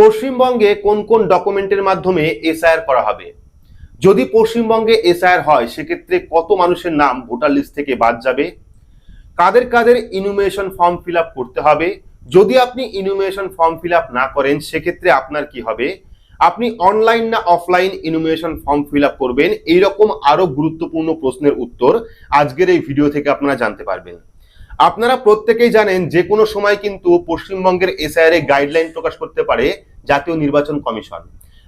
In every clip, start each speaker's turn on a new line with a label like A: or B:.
A: পশ্চিমবঙ্গে কোন কোন ডকুমেন্টের মাধ্যমে এসআইআর করা হবে? যদি পশ্চিমবঙ্গে এসআইআর হয়, সেক্ষেত্রে কত মানুষের নাম ভোটার লিস্ট থেকে বাদ যাবে? কাদের কাদের ইনুমিনেশন ফর্ম ফিল করতে হবে? যদি আপনি ইনুমিনেশন ফর্ম ফিল না করেন, সেক্ষেত্রে আপনার কি হবে? আপনি অনলাইন না অফলাইন ইনুমিনেশন ফর্ম ফিল করবেন? এইরকম আরও গুরুত্বপূর্ণ প্রশ্নের উত্তর আজকের এই ভিডিও থেকে আপনারা জানতে পারবেন। আপনারা প্রত্যেকেই জানেন যে কোনো সময় কিন্তু পশ্চিমবঙ্গের এসআইআর এ গাইডলাইন প্রকাশ করতে পারে জাতীয় নির্বাচন কমিশন।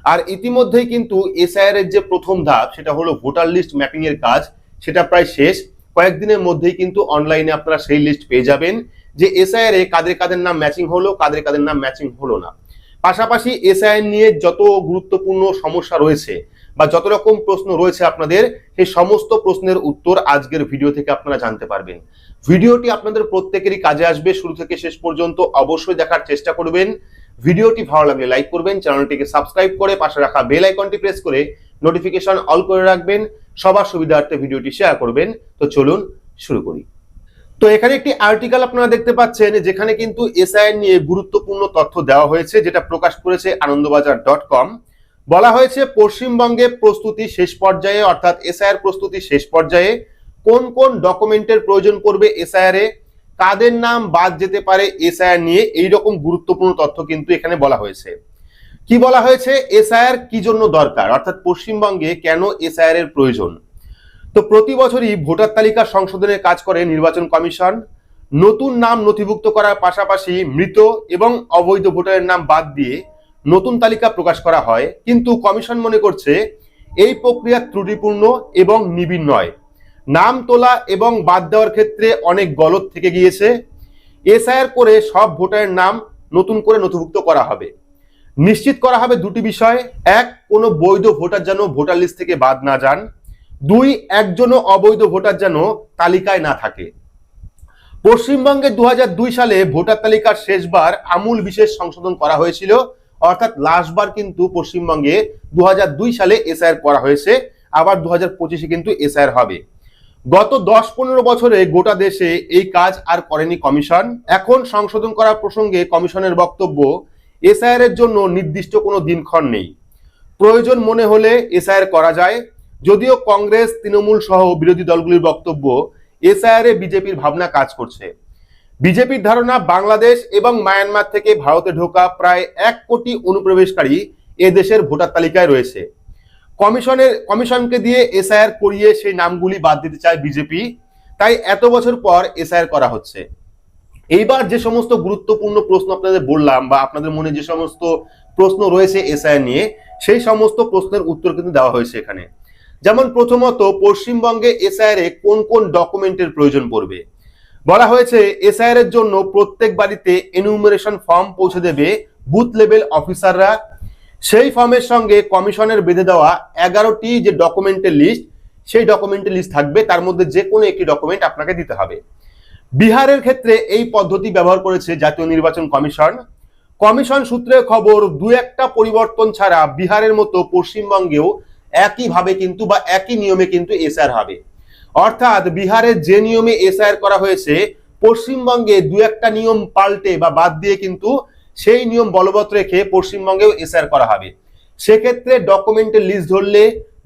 A: আর ইতিমধ্যেই কিন্তু এসআইআর এর যে প্রথম ধাপ, সেটা হলো ভোটার লিস্ট ম্যাপিং এর কাজ, সেটা প্রায় শেষ। কয়েকদিনের মধ্যেই কিন্তু অনলাইনে আপনারা সেই লিস্ট পেয়ে যাবেন যে এসআইআর এ কাদের কাদের নাম ম্যাচিং হলো, কাদের কাদের নাম ম্যাচিং হলো না। পাশাপাশি এসআইআর নিয়ে যত গুরুত্বপূর্ণ সমস্যা রয়েছে বা যত রকম প্রশ্ন রয়েছে আপনাদের, সেই সমস্ত প্রশ্নের উত্তর আজকের ভিডিও থেকে আপনারা জানতে পারবেন। ভিডিওটি আপনাদের প্রত্যেকেরই কাজে আসবে, শুরু থেকে শেষ পর্যন্ত অবশ্যই দেখার চেষ্টা করবেন। ভিডিওটি ভালো লাগলে লাইক করবেন, চ্যানেলটিকে সাবস্ক্রাইব করে পাশে রাখা বেল আইকনটি প্রেস করে নোটিফিকেশন অল করে রাখবেন। সবার সুবিধার্থে ভিডিওটি শেয়ার করবেন। তো চলুন শুরু করি। তো এখানে একটি আর্টিকেল আপনারা দেখতে পাচ্ছেন, যেখানে কিন্তু এসআইআর নিয়ে গুরুত্বপূর্ণ তথ্য দেওয়া হয়েছে, যেটা প্রকাশ করেছে আনন্দবাজার ডট কম। বলা হয়েছে, পশ্চিমবঙ্গে প্রস্তুতি শেষ পর্যায়ে, অর্থাৎ এসআইআর প্রস্তুতি শেষ পর্যায়ে। কোন কোন ডকুমেন্টের প্রয়োজন পড়বে এসআইআর? এ কাদের নাম বাদ যেতে পারে এসআইআর নিয়ে? এই রকম গুরুত্বপূর্ণ তথ্য কিন্তু এখানে বলা হয়েছে। কি বলা হয়েছে? এসআইআর কি জন্য দরকার? অর্থাৎ পশ্চিমবঙ্গে কেন এসআইআর এর প্রয়োজন? তো প্রতি বছরই ভোটার তালিকা সংশোধনের কাজ করে নির্বাচন কমিশন। নতুন নাম নথিভুক্ত করার পাশাপাশি মৃত এবং অবৈধ ভোটারের নাম বাদ দিয়ে নতুন তালিকা প্রকাশ করা হয়, কিন্তু কমিশন মনে করছে এই প্রক্রিয়া ত্রুটিপূর্ণ এবং নিবিড় নয়। নাম তোলা এবং বাদ দেওয়ার ক্ষেত্রে অনেক গলত থেকে গিয়েছে। এসআইআর করে সব ভোটারের নাম নতুন করে নথিভুক্ত করা হবে। নিশ্চিত করা হবে দুটি বিষয়। এক, কোনো বৈধ ভোটার যেন ভোটার লিস্ট থেকে বাদ না যান। দুই, একজনও অবৈধ ভোটার যেন তালিকায় না থাকে। পশ্চিমবঙ্গে দু হাজার দুই সালে ভোটার তালিকার শেষবার আমূল বিশেষ সংশোধন করা হয়েছিল। অর্থাৎ লাস্টবার কিন্তু পশ্চিমবঙ্গে দুহাজার দুই সালে এসআইআর করা হয়েছে, আবার দু হাজার পঁচিশে কিন্তু এসআইআর হবে। গত দশ পনেরো বছরে গোটা দেশে এই কাজ আর করেনি কমিশন। এখন সংশোধন করার প্রসঙ্গে কমিশনের বক্তব্য এসআইআর এর জন্য নির্দিষ্ট কোনো দিনক্ষণ নেই। প্রয়োজন মনে হলে এসআইআর করা যায়। যদিও কংগ্রেস, তৃণমূল সহ বিরোধী দলগুলির বক্তব্য এসআইআর এ বিজেপির ভাবনা কাজ করছে। বিজেপির ধারণা বাংলাদেশ এবং মায়ানমার থেকে ভারতে ঢোকা প্রায় এক কোটি অনুপ্রবেশকারী এ দেশের ভোটার তালিকায় রয়েছে। কমিশনের, কমিশনকে দিয়ে এসআইআর করিয়ে সেই নামগুলি বাদ দিতে চায় বিজেপি। তাই এত বছর পর এসআইআর করা হচ্ছে। এইবার যে সমস্ত গুরুত্বপূর্ণ প্রশ্ন আপনাদের বললাম বা আপনাদের মনে যে সমস্ত প্রশ্ন রয়েছে এসআইআর নিয়ে, সেই সমস্ত প্রশ্নের উত্তর কিন্তু দেওয়া হয়েছে এখানে। যেমন প্রথমত, পশ্চিমবঙ্গে এসআইআর এ কোন কোন ডকুমেন্টের প্রয়োজন পড়বে? বলা হয়েছে, এসআইআর এর জন্য প্রত্যেক বাড়িতে এনুমারেশন ফর্ম পৌঁছে দেবে বুথ লেভেল অফিসাররা সেই ফর্মের সঙ্গে কমিশনের বেঁধে দেওয়া এগারোটি যে ডকুমেন্টের লিস্ট সেই ডকুমেন্টের লিস্ট থাকবে। তার মধ্যে যে কোনো একটি ডকুমেন্ট আপনাকে দিতে হবে। বিহারের ক্ষেত্রে এই পদ্ধতি ব্যবহার করেছে জাতীয় নির্বাচন কমিশন। কমিশন সূত্রে খবর, দু একটা পরিবর্তন ছাড়া বিহারের মতো পশ্চিমবঙ্গেও একইভাবে কিন্তু বা একই নিয়মে কিন্তু এসআর হবে। অর্থাৎ বিহারের যে নিয়মে এসআইআর করা হয়েছে, পশ্চিমবঙ্গে দু একটা নিয়ম পাল্টে বা বাদ দিয়ে কিন্তু সেই নিয়ম বলবৎ রেখে পশ্চিমবঙ্গেও এসআইআর করা হবে। সেক্ষেত্রে ডকুমেন্টের লিস্ট ধরলে,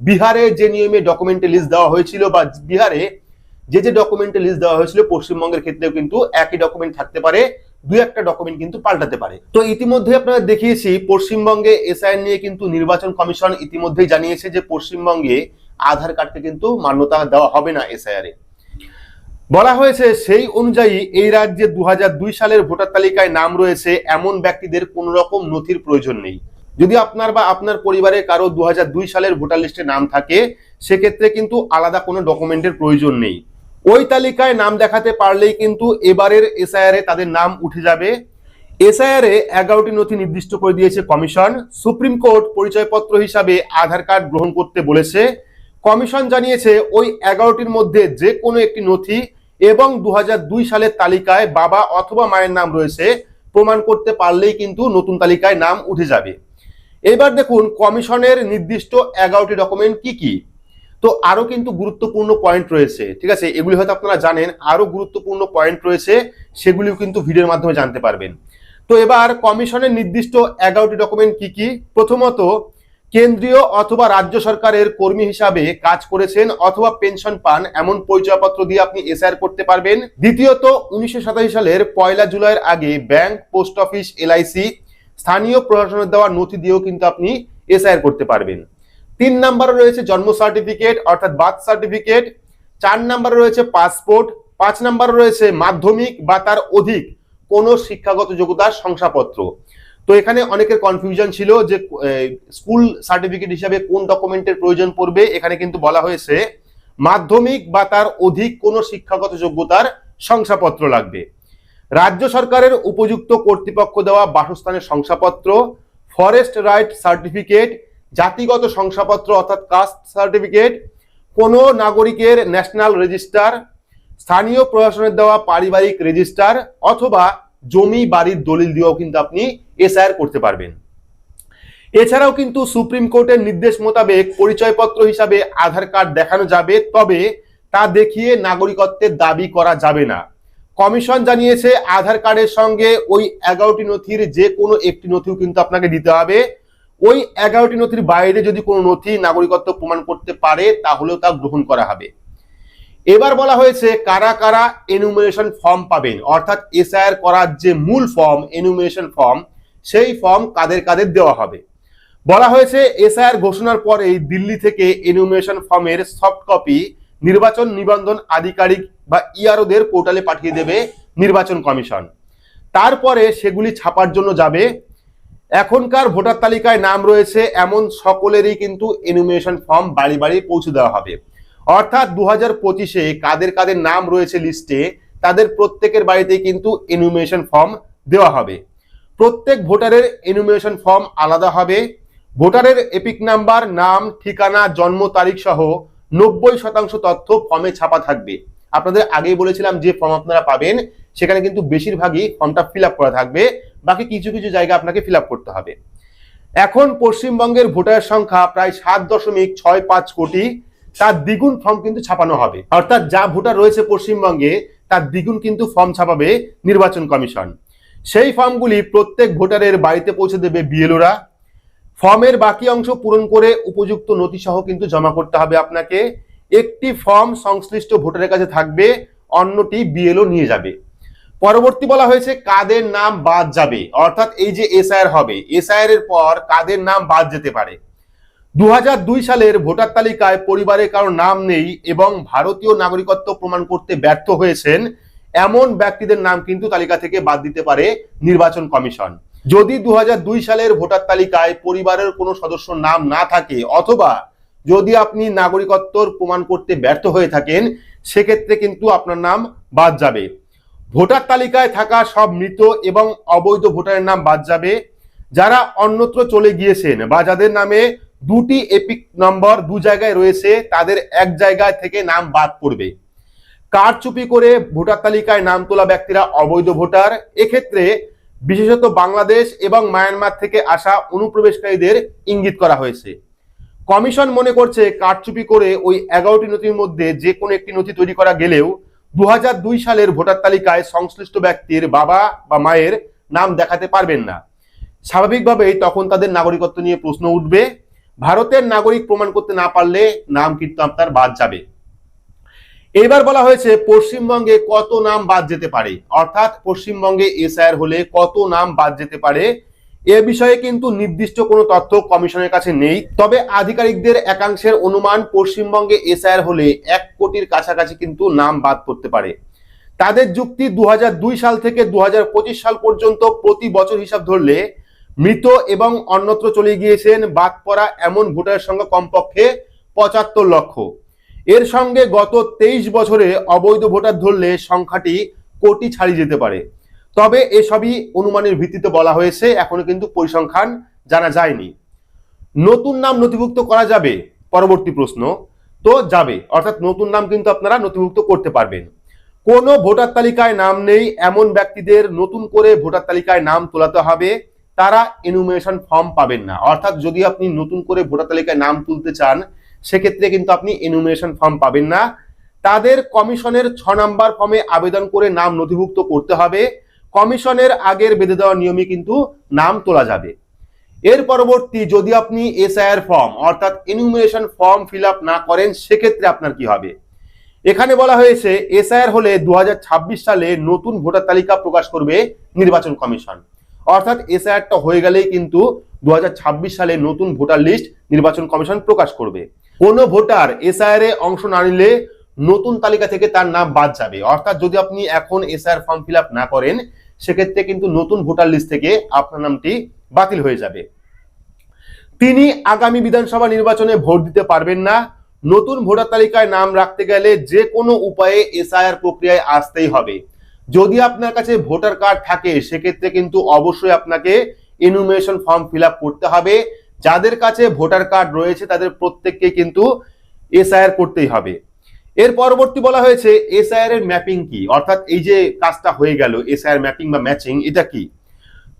A: বিহারে যে নিয়মে ডকুমেন্টের লিস্ট দেওয়া হয়েছিল বা বিহারে যে যে ডকুমেন্টের লিস্ট দেওয়া হয়েছিল, পশ্চিমবঙ্গের ক্ষেত্রেও কিন্তু একই ডকুমেন্ট থাকতে পারে, দু একটা ডকুমেন্ট কিন্তু পাল্টাতে পারে। তো ইতিমধ্যে আপনারা দেখিয়েছি, পশ্চিমবঙ্গে এসআইআর নিয়ে কিন্তু নির্বাচন কমিশন ইতিমধ্যেই জানিয়েছে যে পশ্চিমবঙ্গে আধার কার্ডকে কিন্তু মান্যতা দেওয়া হবে না এসআইআর বলা হয়েছে, সেই অনুযায়ী এই রাজ্যে দুহাজার দুই সালের ভোটার তালিকায় নাম রয়েছে এমন ব্যক্তিদের কোন রকম নথির প্রয়োজন নেই। যদি আপনার বা আপনার পরিবারের কারও দু হাজার দুই সালের ভোটার লিস্টে নাম থাকে, সেক্ষেত্রে কিন্তু আলাদা কোনো ডকুমেন্টের প্রয়োজন নেই। ওই তালিকায় নাম দেখাতে পারলেই কিন্তু এবারের এসআইআর তাদের নাম উঠে যাবে। এসআইআর এগারোটি নথি নির্দিষ্ট করে দিয়েছে কমিশন। সুপ্রিম কোর্ট পরিচয়পত্র হিসাবে আধার কার্ড গ্রহণ করতে বলেছে। কমিশন জানিয়েছে, ওই এগারোটির মধ্যে যে কোনো একটি নথি এবং দু হাজার দুই সালের তালিকায় বাবা অথবা মায়ের নাম রয়েছে, প্রমাণ করতে পারলেই কিন্তু নতুন তালিকায় নাম উঠে যাবে। এবার দেখুন, কমিশনের নির্দিষ্ট এগারোটি ডকুমেন্ট কি কি? তো আরও কিন্তু গুরুত্বপূর্ণ পয়েন্ট রয়েছে, ঠিক আছে? এগুলি হয়তো আপনারা জানেন আরও গুরুত্বপূর্ণ পয়েন্ট রয়েছে, সেগুলিও কিন্তু ভিডিওর মাধ্যমে জানতে পারবেন। তো এবার কমিশনের নির্দিষ্ট এগারোটি ডকুমেন্ট কি কি? প্রথমত কেন্দ্রীয় অথবা রাজ্য সরকারের কর্মী হিসাবে কাজ করেছেন অথবা পেনশন পান এমন পরিচয়পত্র দিয়ে আপনি এসআইআর করতে পারবেন। দ্বিতীয়ত, উনিশশো সাতাশ সালের পয়লা জুলাইয়ের আগে ব্যাংক, পোস্ট অফিস, এলআইসি স্থানীয় প্রশাসনের দেওয়া নথি দিয়েও কিন্তু আপনি এসআইআর করতে পারবেন। তিন নম্বরে রয়েছে জন্ম সার্টিফিকেট, অর্থাৎ বার্থ সার্টিফিকেট। চার নম্বরে রয়েছে পাসপোর্ট। পাঁচ নম্বরে রয়েছে মাধ্যমিক বা তার অধিক কোনো শিক্ষাগত যোগ্যতার শংসাপত্র। তো এখানে অনেকের কনফিউশন ছিল যে স্কুল সার্টিফিকেট হিসাবে কোন ডকুমেন্টের প্রয়োজন পড়বে। এখানে কিন্তু বলা হয়েছে, মাধ্যমিক বা তার অধিক কোনো শিক্ষাগত যোগ্যতার শংসাপত্র লাগবে। রাজ্য সরকারের উপযুক্ত কর্তৃপক্ষ দেওয়া বাসস্থানের শংসাপত্র ফরেস্ট রাইট সার্টিফিকেট জাতিগত শংসাপত্র অর্থাৎ কাস্ট সার্টিফিকেট কোনো নাগরিকের ন্যাশনাল রেজিস্টার স্থানীয় প্রশাসনের দেওয়া পারিবারিক রেজিস্টার অথবা জমি, বাড়ির দলিল দিয়েও কিন্তু আপনি এসআইআর করতে পারবেন। এছাড়াও কিন্তু সুপ্রিম কোর্টের নির্দেশ মোতাবেক পরিচয়পত্র হিসাবে আধার কার্ড দেখানো যাবে, তবে তা দেখিয়ে নাগরিকত্বের দাবি করা যাবে না। কমিশন জানিয়েছে, আধার কার্ডের সঙ্গে ওই এগারোটি নথির যে কোনো একটি নথিও কিন্তু আপনাকে দিতে হবে। ওই এগারোটি নথির বাইরে যদি কোনো নথি নাগরিকত্ব প্রমাণ করতে পারে, তাহলেও তা গ্রহণ করা হবে। এবার বলা হয়েছে কারা কারা এনুমিনেশন ফর্ম পাবেন, অর্থাৎ এসআইআর করার যে মূল ফর্ম এনুমিনেশন ফর্ম সেই ফর্ম কাদের কাদের দেওয়া হবে। বলা হয়েছে এসআইআর ঘোষণার পরেই দিল্লি থেকে এনুমিনেশন ফর্মের সফট কপি নির্বাচন নিবন্ধন আধিকারিক বা ইআরওদের পোর্টালে পাঠিয়ে দেবে নির্বাচন কমিশন। তারপরে সেগুলি ছাপার জন্য যাবে। এখনকার ভোটার তালিকায় নাম রয়েছে, এমন সকলেরই কিন্তু এনুমিনেশন ফর্ম বাড়ি বাড়ি পৌঁছে দেওয়া হবে। অর্থাৎ দু হাজার পঁচিশে কাদের কাদের নাম রয়েছে লিস্টে তাদের প্রত্যেকের বাড়িতে কিন্তু এনুমিনেশন ফর্ম দেওয়া হবে। প্রত্যেক ভোটারের এনুমিনেশন ফর্ম আলাদা হবে। ভোটারের এপিক নাম্বার নাম, ঠিকানা, জন্ম তারিখ সহ নব্বই শতাংশ তথ্য ফর্মে ছাপা থাকবে। আপনাদের আগেই বলেছিলাম যে ফর্ম আপনারা পাবেন, সেখানে কিন্তু বেশিরভাগই ফর্মটা ফিল করা থাকবে। বাকি কিছু কিছু জায়গা আপনাকে ফিল করতে হবে। এখন পশ্চিমবঙ্গের ভোটারের সংখ্যা প্রায় সাত দশমিক ছয় পাঁচ কোটি। তার দ্বিগুণ ফর্ম কিন্তু ছাপানো হবে। অর্থাৎ যা ভোটার রয়েছে পশ্চিমবঙ্গে, তার দ্বিগুণ কিন্তু ফর্ম ছাপাবে নির্বাচন কমিশন। সেই ফর্মগুলি প্রত্যেক ভোটারের বাড়িতে পৌঁছে দেবে বিএলওরা। ফর্মের বাকি অংশ পূরণ করে উপযুক্ত নথি সহ কিন্তু জমা করতে হবে আপনাকে। একটি ফর্ম সংশ্লিষ্ট ভোটারের কাছে থাকবে, অন্যটি বিএলও নিয়ে যাবে। পরবর্তী বলা হয়েছে কাদের নাম বাদ যাবে। অর্থাৎ এই যে এসআইআর হবে, এসআইআর এর পর কাদের নাম বাদ যেতে পারে? দু দুই সালের ভোটার তালিকায় পরিবারের কারও নাম নেই এবং ভারতীয় নাগরিকত্ব প্রমাণ করতে ব্যর্থ হয়েছেন এমন ব্যক্তিদের নাম কিন্তু তালিকা থেকে বাদ দিতে পারে নির্বাচন কমিশন। যদি দু হাজার দুই সালের ভোটার তালিকায় পরিবারের কোনো সদস্য নাম না থাকে অথবা যদি আপনি নাগরিকত্বর প্রমাণ করতে ব্যর্থ হয়ে থাকেন, সেক্ষেত্রে কিন্তু আপনার নাম বাদ যাবে। ভোটার তালিকায় থাকা সব মৃত এবং অবৈধ ভোটারের নাম বাদ যাবে। যারা অন্যত্র চলে গিয়েছেন বা যাদের নামে দুটি এপিক নম্বর দু জায়গায় রয়েছে, তাদের এক জায়গায় থেকে নাম বাদ পড়বে। কারচুপি করে ভোটার তালিকায় নাম তোলা ব্যক্তিরা অবৈধ ভোটার। এক্ষেত্রে বিশেষত বাংলাদেশ এবং মায়ানমার থেকে আসা অনুপ্রবেশকারীদের ইঙ্গিত করা হয়েছে। কমিশন মনে করছে কারচুপি করে ওই এগারোটি নথির মধ্যে যে কোনো একটি নথি তৈরি করা গেলেও দু হাজার দুই সালের ভোটার তালিকায় সংশ্লিষ্ট ব্যক্তির বাবা বা মায়ের নাম দেখাতে পারবেন না। স্বাভাবিকভাবেই তখন তাদের নাগরিকত্ব নিয়ে প্রশ্ন উঠবে। ভারতের নাগরিক প্রমাণ করতে না পারলে নাম কিন্তু আপনার বাদ যাবে। এবার বলা হয়েছে, পশ্চিমবঙ্গে কত নাম বাদ যেতে পারে? অর্থাৎ পশ্চিমবঙ্গে এসআইআর হলে কত নাম বাদ যেতে পারে? এ বিষয়ে কিন্তু নির্দিষ্ট কোনো তথ্য কমিশনের কাছে নেই। তবে আধিকারিকদের একাংশের অনুমান, পশ্চিমবঙ্গে এসআইআর হলে এক কোটির কাছাকাছি কিন্তু নাম বাদ পড়তে পারে। তাদের যুক্তি দু হাজার দুই সাল থেকে দু হাজার পঁচিশ সাল পর্যন্ত প্রতি বছর হিসাব ধরলে মৃত এবং অন্যত্র চলে গিয়েছেন বাদ পড়া এমন ভোটারের সংখ্যা কমপক্ষে পঁচাত্তর লক্ষ। এর সঙ্গে গত তেইশ বছরে অবৈধ ভোটার ধরলে সংখ্যাটি কোটি ছাড়িয়ে যেতে পারে। তবে এসবই অনুমানের ভিত্তিতে বলা হয়েছে, এখনও কিন্তু পরিসংখ্যান জানা যায়নি। নতুন নাম নথিভুক্ত করা যাবে? পরবর্তী প্রশ্ন। তো যাবে, অর্থাৎ নতুন নাম কিন্তু আপনারা নথিভুক্ত করতে পারবেন। কোনো ভোটার তালিকায় নাম নেই, এমন ব্যক্তিদের নতুন করে ভোটার তালিকায় নাম তোলাতে হবে। তারা এনুমিনেশন ফর্ম পাবেন না। অর্থাৎ যদি আপনি নতুন করে ভোটার তালিকায় নাম তুলতে চান, সেক্ষেত্রে কিন্তু আপনি এনুমিনেশন ফর্ম পাবেন না। তাদের কমিশনের ছ নাম্বার ফর্মে আবেদন করে নাম নথিভুক্ত করতে হবে। কমিশনের আগের বেঁধে দেওয়া নিয়মে কিন্তু নাম তোলা যাবে। এর পরবর্তী যদি আপনি এসআইআর ফর্ম অর্থাৎ এনুমিনেশন ফর্ম ফিল না করেন, সেক্ষেত্রে আপনার কি হবে? এখানে বলা হয়েছে এসআইআর হলে দু হাজার ছাব্বিশ সালে নতুন ভোটার তালিকা প্রকাশ করবে নির্বাচন কমিশন। অর্থাৎ এসআইআরটা হয়ে গেলেই কিন্তু দু হাজার ছাব্বিশ সালে নতুন ভোটার লিস্ট নির্বাচন কমিশন প্রকাশ করবে। কোনো ভোটার এসআইআর এ অংশ না নিলে নতুন তালিকা থেকে তার নাম বাদ যাবে। অর্থাৎ যদি আপনি এখন এসআইআর ফর্ম ফিল না করেন, সেক্ষেত্রে কিন্তু নতুন ভোটার লিস্ট থেকে আপনার নামটি বাতিল হয়ে যাবে। তিনি আগামী বিধানসভা নির্বাচনে ভোট দিতে পারবেন না। নতুন ভোটার তালিকায় নাম রাখতে গেলে যে কোনো উপায়ে এসআইআর প্রক্রিয়ায় আসতেই হবে। যদি আপনার কাছে ভোটার কার্ড থাকে, সেক্ষেত্রে কিন্তু অবশ্যই আপনাকে এনুমিনেশন ফর্ম ফিল করতে হবে। যাদের কাছে ভোটার কার্ড রয়েছে, তাদের প্রত্যেককে কিন্তু এসআইআর করতেই হবে। এর পরবর্তী বলা হয়েছে, এসআইআর এর ম্যাপিং কি? অর্থাৎ এই যে কাজটা হয়ে গেল, এসআইআর ম্যাপিং বা ম্যাচিং এটা কি?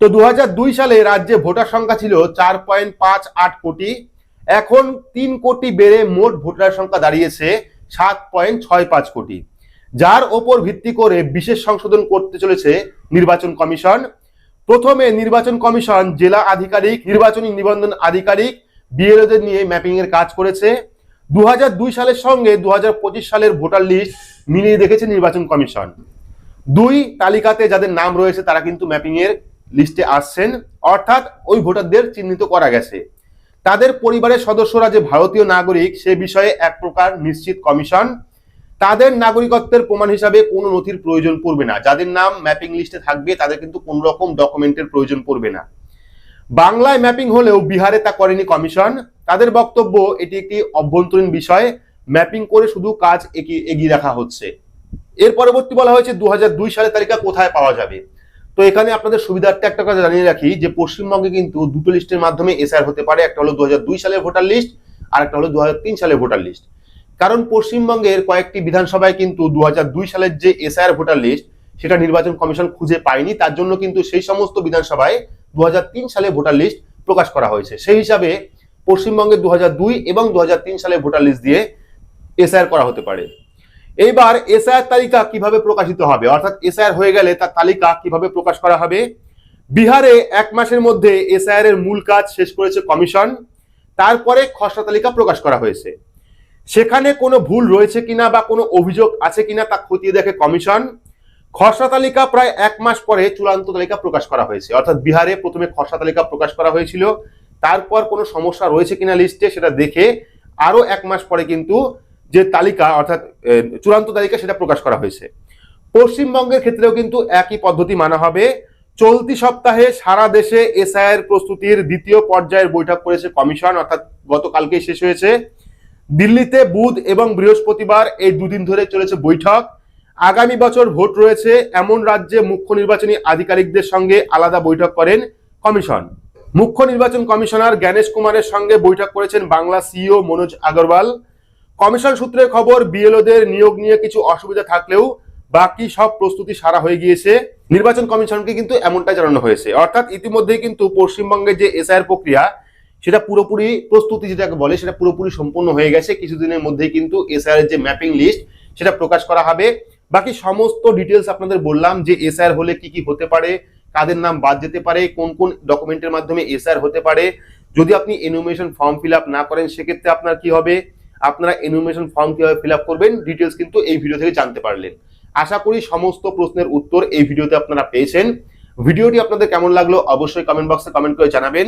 A: তো দু হাজার দুই সালে রাজ্যে ভোটার সংখ্যা ছিল চার পয়েন্ট পাঁচ আট কোটি। এখন তিন কোটি বেড়ে মোট ভোটার সংখ্যা দাঁড়িয়েছে সাত পয়েন্ট ছয় পাঁচ কোটি। যার ওপর ভিত্তি করে বিশেষ সংশোধন করতে চলেছে নির্বাচন কমিশন। প্রথমে নির্বাচন কমিশন জেলা আধিকারিক, নির্বাচনী নিবন্ধন আধিকারিক, বিএলওদের নিয়ে ম্যাপিং এর কাজ করেছে। দু হাজার দুই সালের সঙ্গে দুহাজার পঁচিশ সালের ভোটার লিস্ট মিলিয়ে দেখেছে নির্বাচন কমিশন। দুই তালিকাতে যাদের নাম রয়েছে তারা কিন্তু ম্যাপিং এর লিস্টে আসছেন, অর্থাৎ ওই ভোটারদের চিহ্নিত করা গেছে। তাদের পরিবারের সদস্যরা যে ভারতীয় নাগরিক সে বিষয়ে এক প্রকার নিশ্চিত কমিশন। তাদের নাগরিকত্বের প্রমাণ হিসাবে কোনো নথির প্রয়োজন পড়বে না। যাদের নাম ম্যাপিং লিস্টে থাকবে, তাদের কিন্তু কোন রকম ডকুমেন্টের প্রয়োজন পড়বে না। বাংলায় ম্যাপিং হলেও বিহারে তা করেনি কমিশন। তাদের বক্তব্য, এটি একটি অভ্যন্তরীণ বিষয়। ম্যাপিং করে শুধু কাজ এগিয়ে রাখা হচ্ছে। এর পরবর্তী বলা হয়েছে দু দুই সালের তালিকা কোথায় পাওয়া যাবে? তো এখানে আপনাদের সুবিধার্থে একটা কথা জানিয়ে রাখি যে, পশ্চিমবঙ্গে কিন্তু দুটো লিস্টের মাধ্যমে এসআর হতে পারে। একটা হলো দু হাজার দুই সালের ভোটার লিস্ট আর একটা হলো দু হাজার তিন সালের ভোটার লিস্ট কারণ পশ্চিমবঙ্গের কয়েকটি বিধানসভায় কিন্তু দু হাজার দুই সালের যে এসআইআর ভোটার লিস্ট, সেটা নির্বাচন কমিশন খুঁজে পায়নি। তার জন্য কিন্তু সেই সমস্ত বিধানসভায় দু হাজার তিন সালে ভোটার লিস্ট প্রকাশ করা হয়েছে। সেই হিসাবে পশ্চিমবঙ্গে দুহাজার দুই এবং দু সালে ভোটার লিস্ট দিয়ে এসআইআর করা হতে পারে। এইবার এসআইআর তালিকা কীভাবে প্রকাশিত হবে? অর্থাৎ এসআইআর হয়ে গেলে তার তালিকা কীভাবে প্রকাশ করা হবে? বিহারে এক মাসের মধ্যে এসআইআর এর মূল কাজ শেষ করেছে কমিশন। তারপরে খসড়া তালিকা প্রকাশ করা হয়েছে। সেখানে কোনো ভুল রয়েছে কিনা বা কোনো অভিযোগ আছে কিনা তা খতিয়ে দেখে কমিশন, খসড়া তালিকা প্রায় এক মাস পরে চূড়ান্ত তালিকা প্রকাশ করা হয়েছে। অর্থাৎ বিহারে প্রথমে খসড়া তালিকা প্রকাশ করা হয়েছিল, তারপর কোনো সমস্যা রয়েছে কিনা লিস্টে সেটা দেখে আরও এক মাস পরে কিন্তু যে তালিকা, অর্থাৎ চূড়ান্ত তালিকা সেটা প্রকাশ করা হয়েছে। পশ্চিমবঙ্গের ক্ষেত্রেও কিন্তু একই পদ্ধতি মানা হবে। চলতি সপ্তাহে সারা দেশে এসআইআর প্রস্তুতির দ্বিতীয় পর্যায়ের বৈঠক করেছে কমিশন, অর্থাৎ গতকালকেই শেষ হয়েছে। দিল্লিতে বুধ এবং বৃহস্পতিবার এই দুদিন ধরে চলেছে বৈঠক। আগামী বছর ভোট রয়েছে এমন রাজ্যে মুখ্য নির্বাচনী আধিকারিকদের সঙ্গে আলাদা বৈঠক করেন কমিশন। মুখ্য নির্বাচন কমিশনার জ্ঞানেশ কুমারের সঙ্গে বৈঠক করেছেন বাংলা সিইও মনোজ আগরওয়াল। কমিশন সূত্রের খবর, বিএলওদের নিয়োগ নিয়ে কিছু অসুবিধা থাকলেও বাকি সব প্রস্তুতি সারা হয়ে গিয়েছে। নির্বাচন কমিশনকে কিন্তু এমনটাই জানানো হয়েছে। অর্থাৎ ইতিমধ্যেই কিন্তু পশ্চিমবঙ্গের যে এসআইআর প্রক্রিয়া সেটা পুরোপুরি প্রস্তুতি যেটাকে বলে, সেটা পুরোপুরি সম্পূর্ণ হয়ে গেছে। কিছুদিনের মধ্যেই কিন্তু এসআইআর যে ম্যাপিং লিস্ট সেটা প্রকাশ করা হবে। বাকি সমস্ত ডিটেলস আপনাদের বললাম যে এসআইআর হলে কি কি হতে পারে, কাদের নাম বাদ যেতে পারে, কোন কোন ডকুমেন্টের মাধ্যমে এসআইআর হতে পারে। যদি আপনি এনুমেশন ফর্ম ফিল না করেন, সেক্ষেত্রে আপনার কি হবে? আপনারা এনুমেশন ফর্ম কীভাবে ফিল করবেন ডিটেলস কিন্তু এই ভিডিও থেকে জানতে পারলেন। আশা করি সমস্ত প্রশ্নের উত্তর এই ভিডিওতে আপনারা পেয়েছেন। ভিডিওটি আপনাদের কেমন লাগল, অবশ্যই কমেন্ট বক্সে কমেন্ট করে জানাবেন।